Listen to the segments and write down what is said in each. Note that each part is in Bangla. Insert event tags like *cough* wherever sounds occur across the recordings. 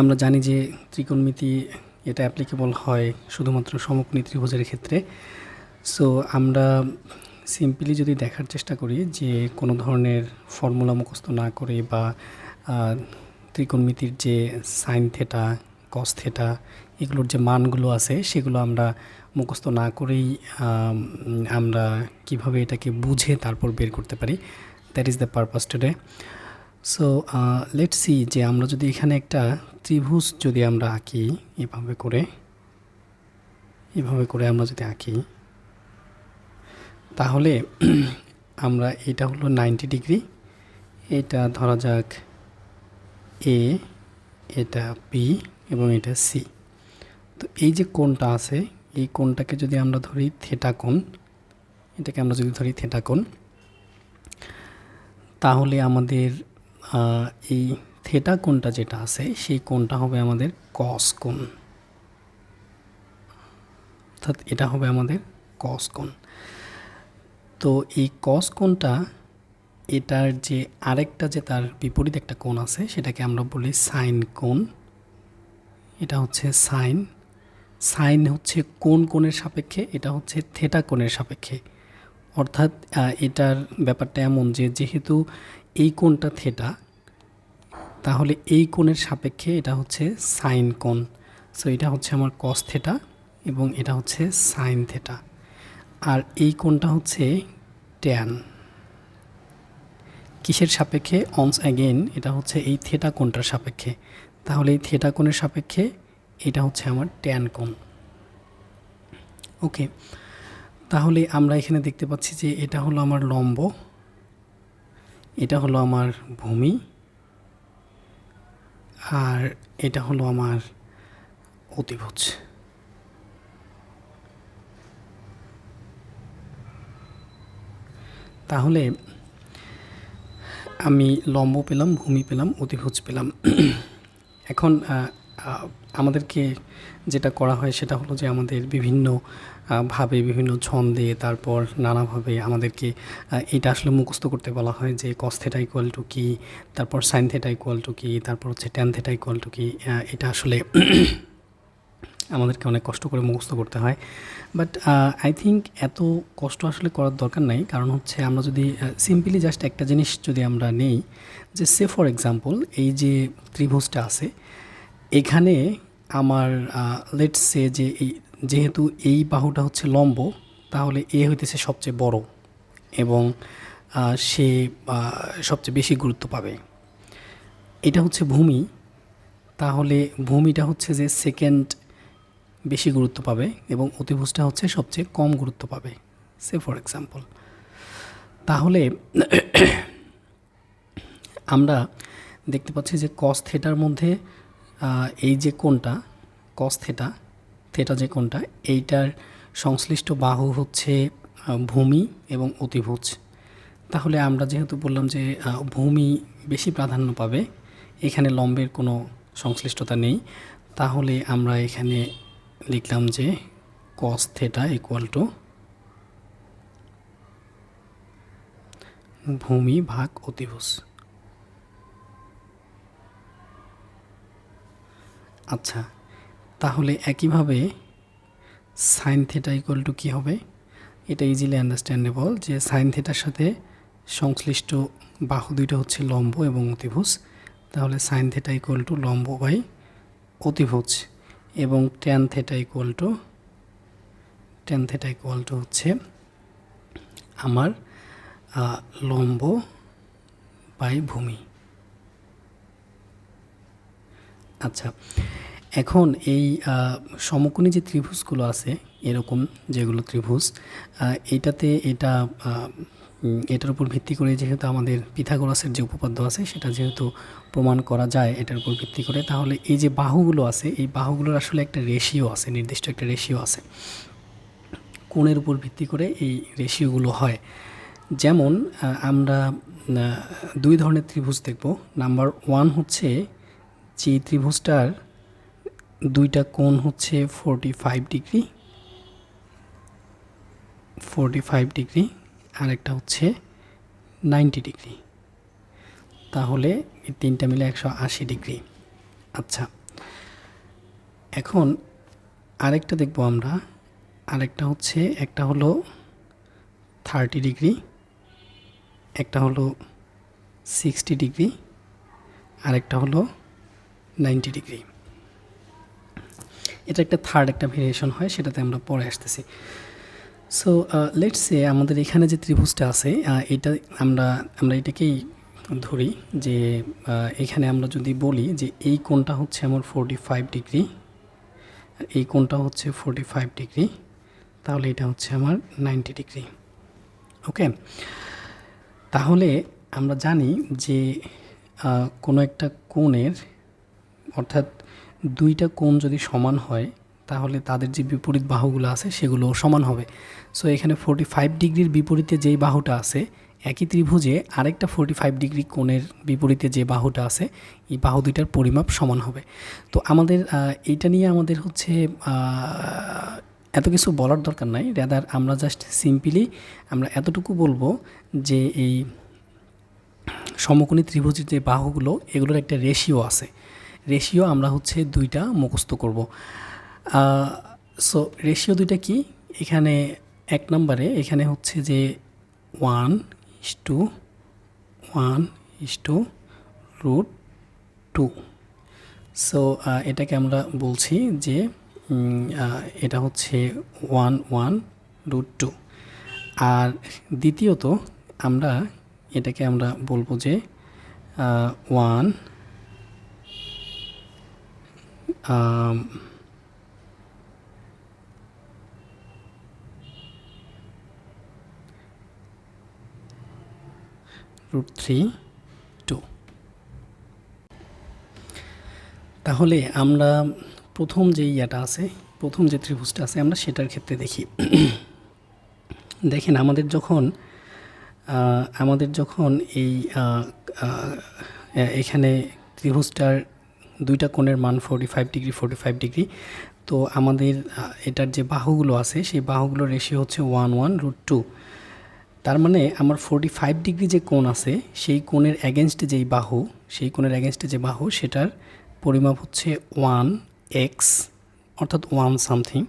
আমরা জানি যে ত্রিকোণমিতি এটা অ্যাপ্লিকেবল হয় শুধুমাত্র সমকোণী ত্রিভুজের ক্ষেত্রে। সো আমরা সিম্পলি যদি দেখার চেষ্টা করি যে কোনো ধরনের ফর্মুলা মুখস্থ না করে বা ত্রিকোণমিতির যে সাইন থেটা কস থেটা এগুলোর যে মানগুলো আছে সেগুলো আমরা মুখস্থ না করেই আমরা কীভাবে এটাকে বুঝে তারপর বের করতে পারি। That is the purpose today so let see যে আমরা যদি এখানে একটা ত্রিভুজ যদি আমরা আঁকি এভাবে করে এভাবে করে আমরা যদি আঁকি, তাহলে *clears throat* আমরা এটা হলো নাইনটি ডিগ্রি, এটা ধরা যাক এ এটা বি এবং এটা সি তো এই যে কোণটা আছে, এই কোণটাকে যদি আমরা ধরি থেটা কোণ, এটাকে আমরা যদি ধরি থেটা কোণ, তাহলে আমাদের এই থেটা কোণটা যেটা আছে, সেই কোণটা হবে আমাদের কস কোণ। অর্থাৎ এটা হবে আমাদের কস কোণ। তো এই কস কোণটা এটার যে আরেকটা যে তার বিপরীত একটা কোণ আছে, সেটাকে আমরা বলি সাইন কোণ। এটা হচ্ছে সাইন সাইন হচ্ছে কোন কোণের সাপেক্ষে, এটা হচ্ছে থেটা কোণের সাপেক্ষে। অর্থাৎ এটার ব্যাপারটা এমন যে যেহেতু এই কোণটা থেটা, তাহলে এই কোণের সাপেক্ষে এটা হচ্ছে সাইন কোণ। সো এটা হচ্ছে আমার কস থেটা এবং এটা হচ্ছে সাইন থেটা। আর এই কোণটা হচ্ছে ট্যান কিসের সাপেক্ষে? অনস অ্যাগেন এটা হচ্ছে এই থেটা কোণটার সাপেক্ষে। তাহলে এই থেটা কোণের সাপেক্ষে এটা হচ্ছে আমার ট্যান কোণ। ওকে তাহলে আমরা এখানে দেখতে পাচ্ছি যে এটা হলো আমার লম্ব। এটা হলো আমার ভূমি আর এটা হলো আমার অতিভুজ। তাহলে আমি লম্ব পেলাম, ভূমি পেলাম, অতিভুজ পেলাম। এখন আমাদেরকে যেটা করা হয় সেটা হলো যে আমাদের বিভিন্ন ভাবে বিভিন্ন ছন্দে তারপর নানাভাবে আমাদেরকে এটা আসলে মুখস্থ করতে বলা হয় যে কস থেটা ইকুয়াল টু কী, তারপর সাইন থেটা ইকুয়াল টু কী, তারপর হচ্ছে ট্যান ইকুয়াল টু কী এটা আসলে *clears throat* আমাদেরকে অনেক কষ্ট করে মুখস্থ করতে হয়। বাট আই থিঙ্ক এত কষ্ট আসলে করার দরকার নাই, কারণ হচ্ছে আমরা যদি সিম্পলি জাস্ট একটা জিনিস যদি আমরা নেই, যে সে ফর এক্সাম্পল এই যে ত্রিভুজটা আছে এখানে আমার লেটস সে যে এই, যেহেতু এই বাহুটা হচ্ছে লম্ব, তাহলে এ হইতেছে সবচেয়ে বড় এবং সে সবচেয়ে বেশি গুরুত্ব পাবে। এটা হচ্ছে ভূমি, তাহলে ভূমিটা হচ্ছে যে সেকেন্ড বেশি গুরুত্ব পাবে এবং অতিভুজটা হচ্ছে সবচেয়ে কম গুরুত্ব পাবে। সে ফর এক্সাম্পল তাহলে *clears throat* আমরা দেখতে পাচ্ছি যে কস থেটার মধ্যে এই যে কোনটা কস থেটা থেটা যে কোনটা এইটার সংশ্লিষ্ট বাহু হচ্ছে ভূমি এবং অতিভুজ। তাহলে আমরা যেহেতু বললাম যে ভূমি বেশি প্রাধান্য পাবে, এখানে লম্বের কোনো সংশ্লিষ্টতা নেই, তাহলে আমরা এখানে লিখলাম যে কস থেটা ইকুয়াল টু ভূমি ভাগ অতিভুজ। আচ্ছা তাহলে একইভাবে সাইন থেটা ইকুয়াল টু কী হবে? এটা ইজিলি আন্ডারস্ট্যান্ডেবল যে সাইন থেটার সাথে সংশ্লিষ্ট বাহু দুইটা হচ্ছে লম্ব এবং অতিভুজ। তাহলে সাইন থেটা ইকুয়াল টু লম্ব বাই অতিভুজ এবং tan theta equal to tan theta equal to হচ্ছে আমার লম্ব বাই ভূমি। আচ্ছা এখন এই সমকোণী যে ত্রিভুজগুলো আছে, এরকম যেগুলো ত্রিভুজ এটাতে এটা এটার উপর ভিত্তি করে যেহেতু আমাদের পিথাগোরাসের যে উপপাদ্য আছে, সেটা যেহেতু প্রমাণ করা যায় এটার উপর ভিত্তি করে, তাহলে এই যে বাহুগুলো আছে, এই বাহুগুলোর আসলে একটা রেশিও আছে, নির্দিষ্ট একটা রেশিও আছে। কোণের উপর ভিত্তি করে এই রেশিওগুলো হয়। যেমন আমরা দুই ধরনের ত্রিভুজ দেখব। নাম্বার ওয়ান হচ্ছে যে ত্রিভুজটার দুইটা কোণ হচ্ছে forty five degree forty five degree আর একটা হচ্ছে নাইনটি ডিগ্রি তাহলে এই তিনটা মিলে একশো আশি ডিগ্রি আচ্ছা এখন আরেকটা দেখব আমরা। আরেকটা হচ্ছে, একটা হলো থার্টি ডিগ্রি একটা হলো সিক্সটি ডিগ্রি আরেকটা হলো নাইনটি ডিগ্রি। এটা একটা থার্ড একটা ভেরিয়েশন হয়, সেটাতে আমরা পরে আসতেছি। সো লেটস সে আমাদের এখানে যে ত্রিভুজটা আছে এটা আমরা আমরা এটাকেই ধরি যে এখানে আমরা যদি বলি যে এই কোণটা হচ্ছে আমার ফোরটি ফাইভ ডিগ্রি এই কোণটা হচ্ছে ফোরটি ফাইভ ডিগ্রি, তাহলে এটা হচ্ছে আমার নাইনটি ডিগ্রি। ওকে তাহলে আমরা জানি যে কোনো একটা কোণের অর্থাৎ দুইটা কোণ যদি সমান হয়, তাহলে তাদের যে বিপরীত বাহুগুলো আছে সেগুলো সমান হবে। সো এখানে ফোরটি ফাইভ ডিগ্রির বিপরীতে যেই বাহুটা আছে, একই ত্রিভুজে আরেকটা ফোরটি ফাইভ ডিগ্রি কোণের বিপরীতে যে বাহুটা আছে, এই বাহু দুইটার পরিমাপ সমান হবে। তো আমাদের এইটা নিয়ে আমাদের হচ্ছে এত কিছু বলার দরকার নাই। রেদার আমরা জাস্ট সিম্পলি আমরা এতটুকু বলব যে এই সমকোণী ত্রিভুজের যে বাহুগুলো, এগুলোর একটা রেশিও আছে। রেশিও আমরা হচ্ছে দুইটা মুখস্থ করব। সো রেশিও দুইটা কি? এখানে এক নম্বরে এখানে হচ্ছে যে one is to one is to root two so এটাকে আমরা বলছি যে এটা হচ্ছে ওয়ান ওয়ান রুট টু আর দ্বিতীয়ত আমরা এটাকে আমরা বলব যে ওয়ান রুট থ্রি টু তাহলে আমরা প্রথম যে ইয়াটা আছে, প্রথম যে ত্রিভুজটা আছে, আমরা সেটার ক্ষেত্রে দেখি। দেখেন, আমাদের যখন আমাদের যখন এই এখানে ত্রিভুজটার দুইটা কোণের মান forty five degree forty five degree তো আমাদের এটার যে বাহুগুলো আছে, সেই বাহুগুলোর রেশিও হচ্ছে ওয়ান ওয়ান রুট টু তার মানে আমার ফোরটি ফাইভ ডিগ্রি যে কোণ আছে, সেই কোণের অ্যাগেনস্টে যেই বাহু, সেই কোণের অ্যাগেনস্টে যে বাহু, সেটার পরিমাপ হচ্ছে ওয়ান এক্স অর্থাৎ ওয়ান সামথিং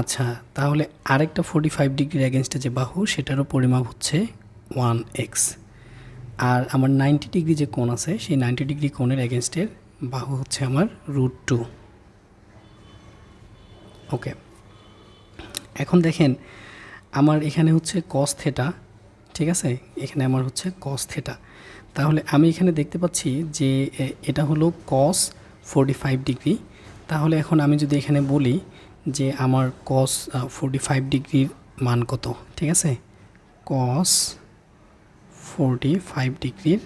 আচ্ছা তাহলে আরেকটা ফোরটি ফাইভ ডিগ্রির অ্যাগেনস্টে যে বাহু, সেটারও পরিমাপ হচ্ছে ওয়ান এক্স আর আমার নাইনটি ডিগ্রি যে কোণ আছে, সেই নাইনটি ডিগ্রি কোণের অ্যাগেনস্টের বাহু হচ্ছে আমার রুট টু ওকে এখন দেখেন, আমার এখানে হচ্ছে কস থেটা ঠিক আছে? এখানে আমার হচ্ছে কস থেটা তাহলে আমি এখানে দেখতে পাচ্ছি যে এটা হলো কস ফোরটি ফাইভ ডিগ্রি তাহলে এখন আমি যদি এখানে বলি যে আমার কস ফোরটি ফাইভ ডিগ্রির মান কত, ঠিক আছে? কস ফোরটি ফাইভ ডিগ্রির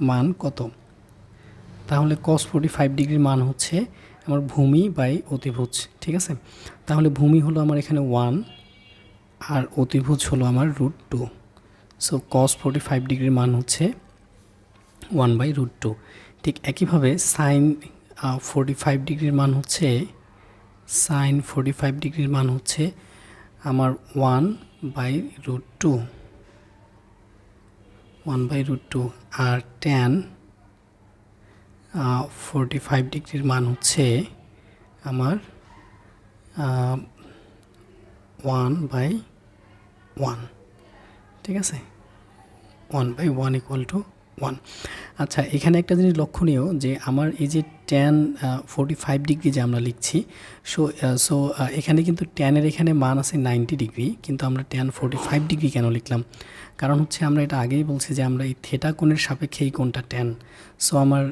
মান কত? তাহলে কস ফোরটি ফাইভ ডিগ্রির মান হচ্ছে আমার ভূমি বাই অতিভুজ, ঠিক আছে? তাহলে ভূমি হলো আমার এখানে ওয়ান আর অতিভুজ হলো আমার root two so cos forty five ডিগ্রির মান হচ্ছে ওয়ান বাই রুট টু ঠিক একইভাবে সাইন ফোরটি ফাইভ ডিগ্রির মান হচ্ছে সাইন ফোরটি ফাইভ ডিগ্রির মান হচ্ছে আমার one by root two one by root two R tan forty five ডিগ্রির মান হচ্ছে আমার ওয়ান বাই ওয়ান ঠিক আছে? One by one equal to one আচ্ছা এখানে একটা জিনিস লক্ষণীয় যে আমার এই যে ট্যান ফোরটি ফাইভ ডিগ্রি যে আমরা লিখছি সো সো এখানে কিন্তু ট্যানের এখানে মান আছে নাইনটি ডিগ্রি কিন্তু আমরা ট্যান ফোরটি ফাইভ ডিগ্রি কেন লিখলাম? কারণ হচ্ছে আমরা এটা আগেই বলছি যে আমরা এই থেটা কোণের সাপেক্ষে এই কোণটা ট্যান সো আমার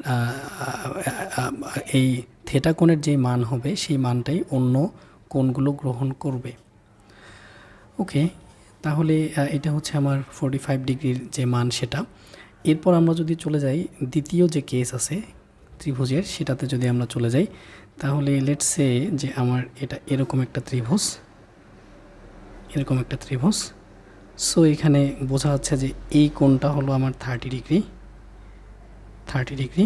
এই থেটা কোণের যে মান হবে, সেই মানটাই অন্য কোণগুলো গ্রহণ করবে। ওকে তাহলে এটা হচ্ছে আমার ফোরটি ফাইভ ডিগ্রির যে মান সেটা। এরপর আমরা যদি চলে যাই, দ্বিতীয় যে কেস আছে ত্রিভুজের, সেটাতে যদি আমরা চলে যাই, তাহলে লেটস যে আমার এটা এরকম একটা ত্রিভুজ, এরকম একটা ত্রিভুজ। সো এখানে বোঝা যাচ্ছে যে এই কোণটা হলো আমার থার্টি ডিগ্রি থার্টি ডিগ্রি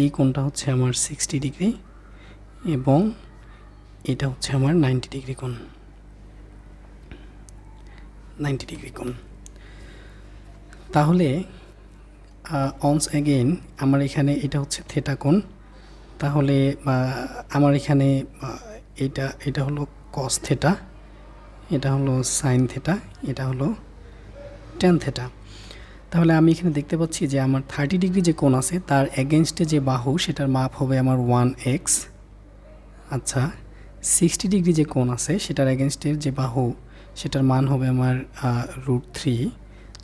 এই কোণটা হচ্ছে আমার সিক্সটি ডিগ্রি এবং এটা হচ্ছে আমার নাইনটি ডিগ্রি কোণ। নাইনটি ডিগ্রি কোণ। তাহলে অনস অ্যাগেন আমার এখানে এটা হচ্ছে থেটা কোণ। তাহলে আমার এখানে এটা এটা হলো কস থেটা এটা হলো সাইন থেটা এটা হলো টেন থেটা তাহলে আমি এখানে দেখতে পাচ্ছি যে আমার থার্টি ডিগ্রি যে কোণ আছে, তার এগেনস্টে যে বাহু, সেটার মাপ হবে আমার ওয়ান এক্স আচ্ছা সিক্সটি ডিগ্রি যে কোণ আছে, সেটার এগেনস্টের যে বাহু, সেটার মান হবে আমার রুট থ্রি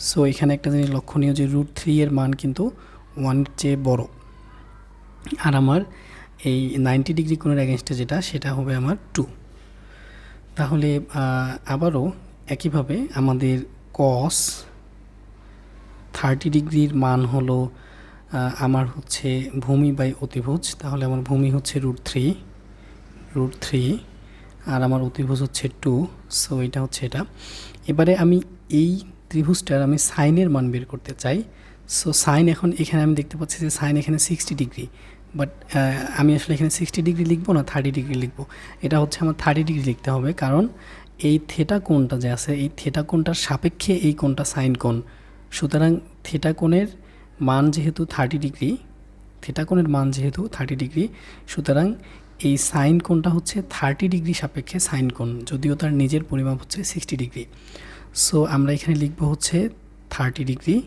সো এখানে একটা জিনিস লক্ষণীয় যে রুট থ্রি এর মান কিন্তু ওয়ানের চেয়ে বড়। আর আমার এই নাইনটি ডিগ্রি কোণের এগেনস্টে যেটা, সেটা হবে আমার টু তাহলে আবারও একইভাবে আমাদের কস থার্টি ডিগ্রির মান হলো আমার হচ্ছে ভূমি বাই অতিভুজ, তাহলে আমার ভূমি হচ্ছে রুট থ্রি রুট থ্রি আর আমার অতিভুজ হচ্ছে টু সো এটা হচ্ছে এটা। এবারে আমি এই ত্রিভুজটার আমি সাইনের মান বের করতে চাই। সো সাইন এখন এখানে আমি দেখতে পাচ্ছি যে সাইন এখানে সিক্সটি ডিগ্রি বাট আমি আসলে এখানে সিক্সটি ডিগ্রি লিখব না থার্টি ডিগ্রি লিখব? এটা হচ্ছে আমার থার্টি ডিগ্রি লিখতে হবে, কারণ এই থেটা কোণটা যে আছে, এই থেটা কোণটার সাপেক্ষে এই কোণটা সাইন কোণ। সুতরাং থেটা কোণের মান যেহেতু থার্টি ডিগ্রি থেটা কোণের মান যেহেতু থার্টি ডিগ্রি সুতরাং এই সাইন কোণটা হচ্ছে থার্টি ডিগ্রি সাপেক্ষে সাইন কোণ, যদিও তার নিজের পরিমাপ হচ্ছে সিক্সটি ডিগ্রি সো আমরা এখানে লিখব হচ্ছে থার্টি ডিগ্রি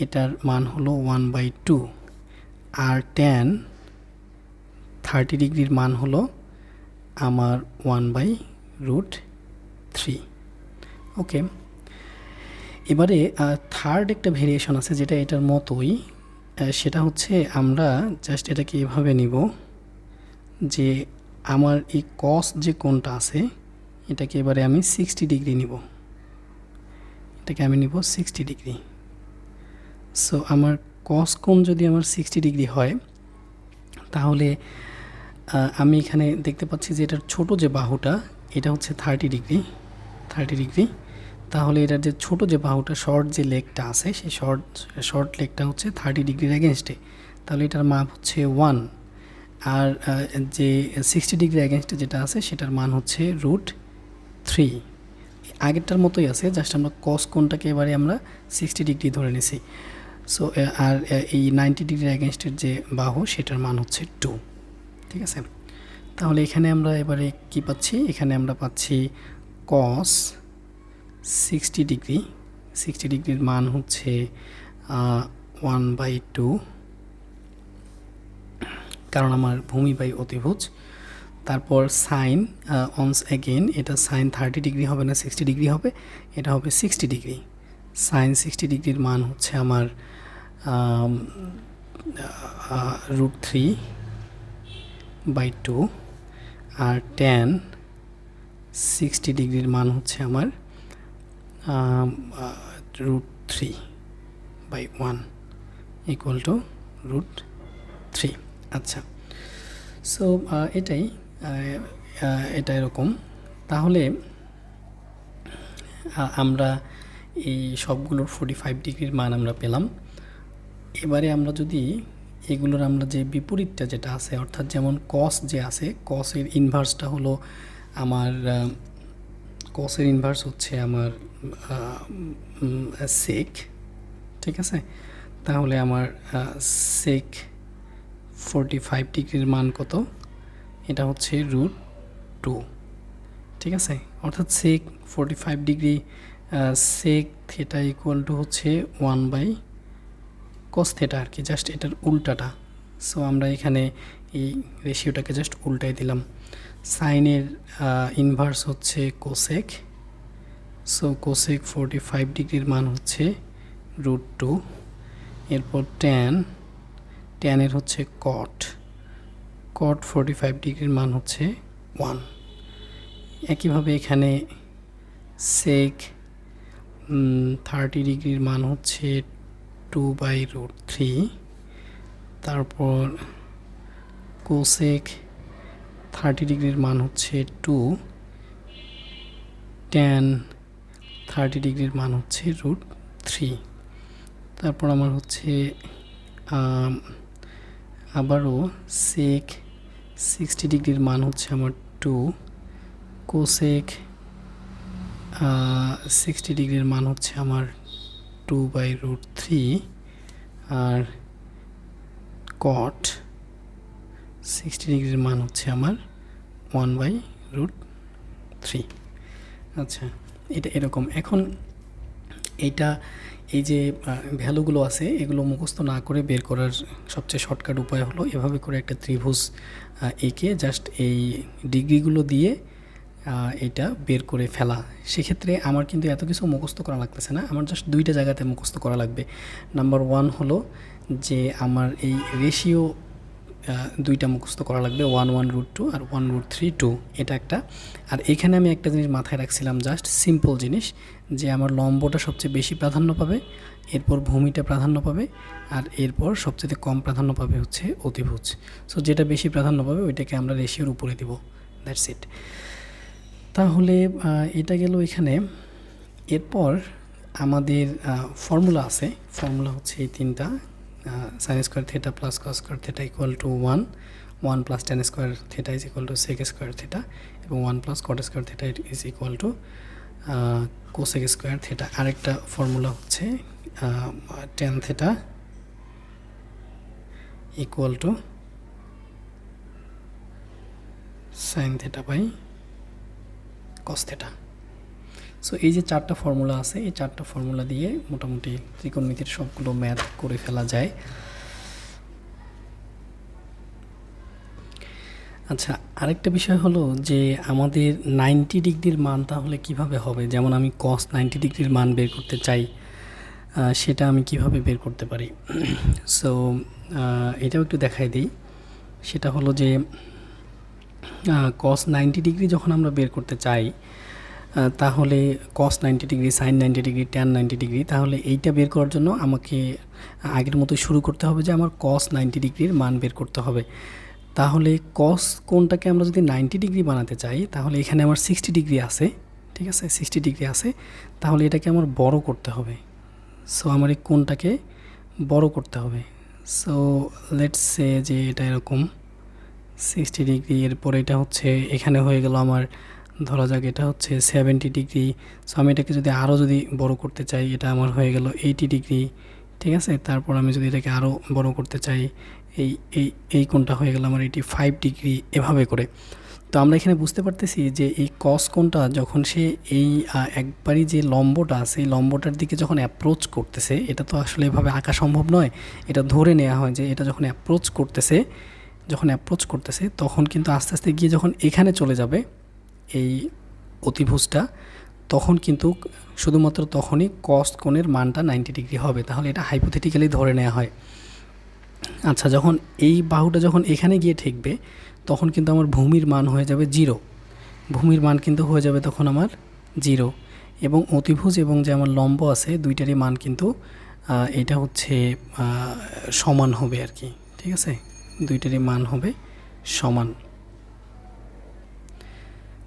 এটার মান হলো ওয়ান বাই টু আর টেন থার্টি ডিগ্রির মান হলো আমার one by root three okay এবারে থার্ড একটা ভেরিয়েশন আছে যেটা এটার মতোই সেটা হচ্ছে আমরা জাস্ট এটাকে এভাবে নিব যে আমার এই কস যে কোণটা আছে, এটাকে এবারে আমি সিক্সটি ডিগ্রি নিব। এটাকে আমি নিব সিক্সটি ডিগ্রি সো আমার কস কোণ যদি আমার সিক্সটি ডিগ্রি হয়, তাহলে আমি এখানে দেখতে পাচ্ছি যে এটার ছোট যে বাহুটা, এটা হচ্ছে থার্টি ডিগ্রি থার্টি ডিগ্রি তাহলে এটার যে ছোট যে বাহুটা শর্ট যে লেগটা আছে, সেই শর্ট শর্ট লেগটা হচ্ছে থার্টি ডিগ্রির অ্যাগেনস্টে তাহলে এটার মাপ হচ্ছে ওয়ান আর যে সিক্সটি ডিগ্রি অ্যাগেনস্টে যেটা আছে, সেটার মান হচ্ছে রুট থ্রি আগেরটার মতোই আছে জাস্ট আমরা কস কোনটাকে এবারে আমরা সিক্সটি ডিগ্রি ধরে নিছি। সো আর এই নাইনটি ডিগ্রি অ্যাগেনস্টের যে বাহু, সেটার মান হচ্ছে টু ঠিক আছে? তাহলে এখানে আমরা এবারে কি পাচ্ছি? এখানে আমরা পাচ্ছি কস সিক্সটি ডিগ্রি সিক্সটি ডিগ্রির মান হচ্ছে ওয়ান বাই টু কারণ আমার ভূমি বাই অতিভুজ। তারপর সাইন অনস এগেন এটা সাইন থার্টি ডিগ্রি হবে না সিক্সটি ডিগ্রি হবে, এটা হবে সিক্সটি ডিগ্রি। সাইন সিক্সটি ডিগ্রির মান হচ্ছে আমার রুট থ্রি বাই টু আর টেন সিক্সটি ডিগ্রির মান হচ্ছে আমার root three by one equal to root three আচ্ছা সো এটাই। এটা এরকম। তাহলে আমরা এই সবগুলোর ফোর্টি ফাইভ ডিগ্রির মান আমরা পেলাম। এবারে আমরা যদি এগুলোর আমরা যে বিপরীতটা যেটা আছে, অর্থাৎ যেমন কস যে আছে কসের ইনভার্সটা হলো আমার কসের ইনভার্স হচ্ছে আমার সেক ঠিক আছে? তাহলে আমার সেক ফোরটি ফাইভ ডিগ্রির মান কত? এটা হচ্ছে রুট টু ঠিক আছে? অর্থাৎ sec forty five degree sec theta equal to হচ্ছে ওয়ান বাই কস থেটা আর কি জাস্ট এটার উল্টাটা। সো আমরা এখানে এই রেশিওটাকে জাস্ট উল্টাই দিলাম। সাইনের ইনভার্স হচ্ছে cosec so cosec forty five ডিগ্রির মান হচ্ছে রুট টু এরপর ট্যান ট্যানের হচ্ছে কট কট ফোরটি ফাইভ ডিগ্রির মান হচ্ছে ওয়ান একইভাবে এখানে সেক থার্টি ডিগ্রির মান হচ্ছে টু বাই রুট থ্রি তারপর কোসেক থার্টি ডিগ্রির মান হচ্ছে টু টেন থার্টি ডিগ্রির মান হচ্ছে রুট থ্রি তারপর আমার হচ্ছে আবারও সেক সিক্সটি ডিগ্রির মান হচ্ছে আমার টু। কোসেক সিক্সটি ডিগ্রির মান হচ্ছে আমার টু বাই রুট থ্রি। আর কট, সিক্সটি ডিগ্রির মান হচ্ছে আমার ওয়ান বাই রুট থ্রি। আচ্ছা এটা এরকম। এখন এইটা, এই যে ভ্যালুগুলো আছে, এগুলো মুখস্থ না করে বের করার সবচেয়ে শর্টকাট উপায় হলো এভাবে করে একটা ত্রিভুজ এঁকে জাস্ট এই ডিগ্রিগুলো দিয়ে এটা বের করে ফেলা। সেক্ষেত্রে আমার কিন্তু এত কিছু মুখস্থ করা লাগতেছে না, আমার জাস্ট দুইটা জায়গাতে মুখস্থ করা লাগবে। নাম্বার ওয়ান হলো যে, আমার এই রেশিও দুইটা মুখস্থ করা লাগবে ওয়ান ওয়ান রুট টু আর ওয়ান রুট থ্রি টু এটা একটা। আর এখানে আমি একটা জিনিস মাথায় রাখছিলাম জাস্ট সিম্পল জিনিস, যে আমার লম্বটা সবচেয়ে বেশি প্রাধান্য পাবে, এরপর ভূমিটা প্রাধান্য পাবে, আর এরপর সবচেয়ে কম প্রাধান্য পাবে হচ্ছে অতিভুজ। সো যেটা বেশি প্রাধান্য পাবে, ওইটাকে আমরা রেশিওর উপরে দিব। দ্যাটস ইট তাহলে এটা গেল এখানে। এরপর আমাদের ফর্মুলা আছে। ফর্মুলা হচ্ছে এই তিনটা। Sine square theta plus cos square theta equal to one one plus tan square theta is equal to sec square theta এবং one plus cot square theta is equal to cosec square theta আরেকটা ফর্মুলা হচ্ছে tan theta equal to sine theta by cos theta so এই যে চারটা ফর্মুলা আছে, এই চারটা ফর্মুলা দিয়ে মোটামুটি ত্রিকোণমিতির সবগুলো ম্যাথ করে ফেলা যায়। আচ্ছা আরেকটা বিষয় হলো যে আমাদের নাইনটি ডিগ্রির মান তাহলে কীভাবে হবে? যেমন আমি কস নাইনটি ডিগ্রির মান বের করতে চাই সেটা আমি কীভাবে বের করতে পারি? *clears throat* সো এটাও একটু দেখাই দিই। সেটা হলো যে কস নাইনটি ডিগ্রি যখন আমরা বের করতে চাই তাহলে cos ninety degree sine ninety degree tan ninety degree তাহলে এইটা বের করার জন্য আমাকে আগের মতোই শুরু করতে হবে যে আমার কস নাইনটি ডিগ্রির মান বের করতে হবে। তাহলে কস কোনটাকে আমরা যদি নাইনটি ডিগ্রি বানাতে চাই, তাহলে এখানে আমার সিক্সটি ডিগ্রি আছে, ঠিক আছে? সিক্সটি ডিগ্রি আছে। তাহলে এটাকে আমার বড় করতে হবে। সো আমার এই কোনটাকে বড় করতে হবে। সো লেটস সে যে এটা এরকম সিক্সটি ডিগ্রি এরপর এটা হচ্ছে, এখানে হয়ে গেল আমার ধরা যাক, এটা হচ্ছে সেভেন্টি ডিগ্রি সো আমি এটাকে যদি আরও যদি বড় করতে চাই, এটা আমার হয়ে গেল এইটি ডিগ্রি ঠিক আছে? তারপর আমি যদি এটাকে আরও বড় করতে চাই, এই এই এই কোনটা হয়ে গেল আমার এইটি ফাইভ ডিগ্রি এভাবে করে। তো আমরা এখানে বুঝতে পারতেছি যে এই কস কোনটা যখন সে এই একবারই যে লম্বটা এই লম্বটার দিকে যখন অ্যাপ্রোচ করতেছে, এটা তো আসলে এভাবে আঁকা সম্ভব নয়। এটা ধরে নেওয়া হয় যে এটা যখন অ্যাপ্রোচ করতেছে, যখন অ্যাপ্রোচ করতেছে, তখন কিন্তু আস্তে আস্তে গিয়ে যখন এখানে চলে যাবে এই অতিভুজটা, তখন কিন্তু শুধুমাত্র তখনই কস কোণের মানটা নাইনটি ডিগ্রি হবে। তাহলে এটা হাইপোথেটিক্যালি ধরে নেওয়া হয়। আচ্ছা যখন এই বাহুটা যখন এখানে গিয়ে ঠেকবে, তখন কিন্তু আমার ভূমির মান হয়ে যাবে জিরো ভূমির মান কিন্তু হয়ে যাবে তখন আমার জিরো এবং অতিভুজ এবং যে আমার লম্ব আছে, দুইটারই মান কিন্তু এটা হচ্ছে সমান হবে আর কি। ঠিক আছে? দুইটারই মান হবে সমান।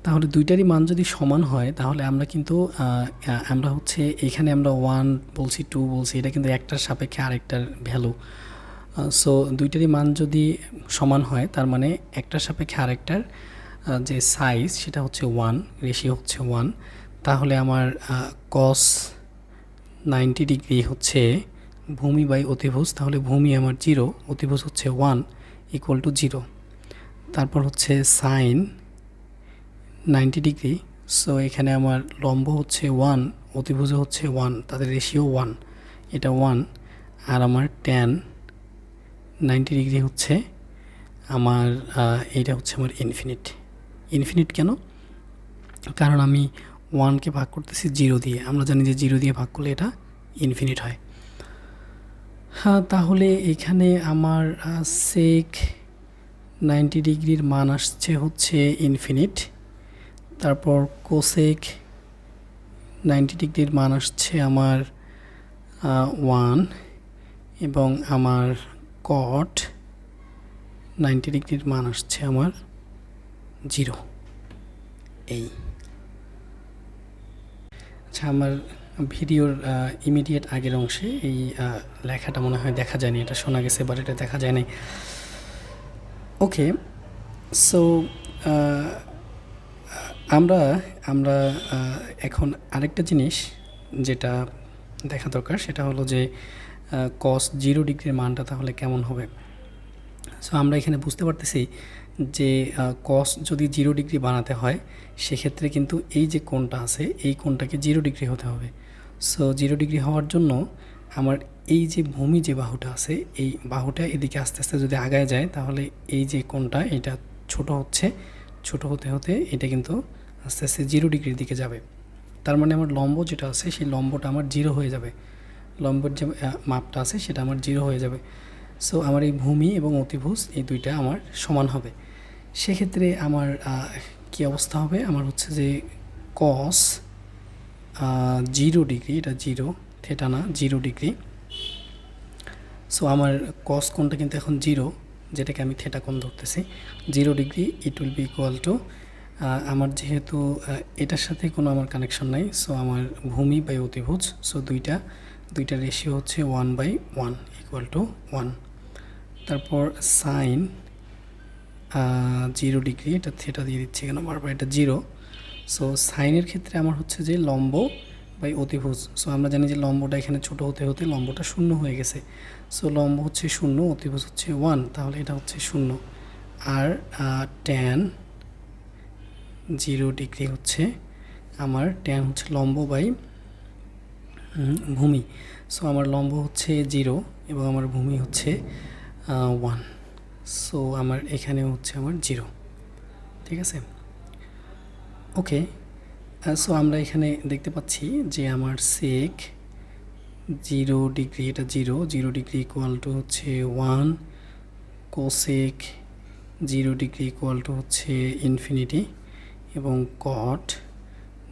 তাহলে দুইটারই মান যদি সমান হয়, তাহলে আমরা কিন্তু আমরা হচ্ছে এখানে আমরা ওয়ান বলছি টু বলছি, এটা কিন্তু একটার সাপেক্ষে আরেকটার ভ্যালু সো দুইটারই মান যদি সমান হয়, তার মানে একটার সাপেক্ষে আরেকটার যে সাইজ সেটা হচ্ছে ওয়ান রেশিও হচ্ছে ওয়ান তাহলে আমার কস নাইনটি ডিগ্রি হচ্ছে ভূমি বাই অতিভুজ, তাহলে ভূমি আমার জিরো অতিভুজ হচ্ছে ওয়ান ইকুয়াল টু জিরো তারপর হচ্ছে সাইন নাইনটি ডিগ্রি সো এখানে আমার লম্ব হচ্ছে ওয়ান অতিভুজ হচ্ছে ওয়ান তাদের রেশিও ওয়ান এটা ওয়ান আর আমার ট্যান নাইনটি ডিগ্রি হচ্ছে আমার এইটা হচ্ছে আমার ইনফিনিট ইনফিনিট কেন? কারণ আমি ওয়ানকে ভাগ করতেছি জিরো দিয়ে। আমরা জানি যে জিরো দিয়ে ভাগ করলে এটা ইনফিনিট হয়। হ্যাঁ তাহলে এখানে আমার সেক নাইনটি ডিগ্রির মান আসছে হচ্ছে ইনফিনিট তারপর কোসেক, নাইনটি ডিগ্রির মান আসছে আমার ওয়ান এবং আমার কট, নাইনটি ডিগ্রির মান আসছে আমার জিরো। এই। আচ্ছা আমার ভিডিওর ইমিডিয়েট আগের অংশে এই লেখাটা মনে হয় দেখা যায়নি, এটা শোনা গেছে বাট এটা দেখা যায় নাই। ওকে সো আমরা আমরা এখন আরেকটা জিনিস যেটা দেখা দরকার, সেটা হলো যে কস জিরো ডিগ্রির মানটা তাহলে কেমন হবে? সো আমরা এখানে বুঝতে পারতেছি যে কস যদি জিরো ডিগ্রি বানাতে হয়, সেক্ষেত্রে কিন্তু এই যে কোণটা আছে, এই কোণটাকে জিরো ডিগ্রি হতে হবে। সো জিরো ডিগ্রি হওয়ার জন্য আমার এই যে ভূমি যে বাহুটা আছে, এই বাহুটা এদিকে আস্তে আস্তে যদি আগায় যায়, তাহলে এই যে কোণটা, এটা ছোট হচ্ছে, ছোট হতে হতে এটা কিন্তু আস্তে আস্তে জিরো ডিগ্রির দিকে যাবে। তার মানে আমার লম্ব যেটা আছে, সেই লম্বটা আমার জিরো হয়ে যাবে। লম্বর যে মাপটা আছে, সেটা আমার জিরো হয়ে যাবে। সো আমার এই ভূমি এবং অতিভুজ এই দুইটা আমার সমান হবে। সেক্ষেত্রে আমার কি অবস্থা হবে? আমার হচ্ছে যে কস জিরো ডিগ্রি এটা জিরো থেটা না জিরো ডিগ্রি সো আমার কস কোণটা কিন্তু এখন জিরো যেটাকে আমি থেটা কোণ ধরতেছি। Zero degree it will be equal to আমার যেহেতু এটার সাথে কোনো আমার কানেকশন নাই সো আমার ভূমি বাই অতিভুজ সো দুইটা দুইটা রেশিও হচ্ছে one by one equal to one তারপর সাইন জিরো ডিগ্রি এটা থেটা দিয়ে দিচ্ছে কেন বারবার এটা জিরো সো সাইনের ক্ষেত্রে আমার হচ্ছে যে লম্ব বাই অতিভুজ সো আমরা জানি যে লম্বটা এখানে ছোট হতে হতে লম্বটা শূন্য হয়ে গেছে সো লম্ব হচ্ছে শূন্য, অতিভুজ হচ্ছে ওয়ান তাহলে এটা হচ্ছে শূন্য, আর ট্যান জিরো ডিগ্রি হচ্ছে আমার ট্যান হচ্ছে লম্ব বাই ভূমি। সো আমার লম্ব হচ্ছে জিরো এবং আমার ভূমি হচ্ছে ওয়ান সো আমার এখানে হচ্ছে আমার জিরো। ঠিক আছে? ওকে সো আমরা এখানে দেখতে পাচ্ছি যে আমার সেক জিরো ডিগ্রি, এটা zero. Zero degree equal to হচ্ছে one cosec zero degree equal to হচ্ছে ইনফিনিটি এবং cot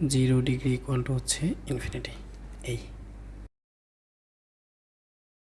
zero degree equal to হচ্ছে ইনফিনিটি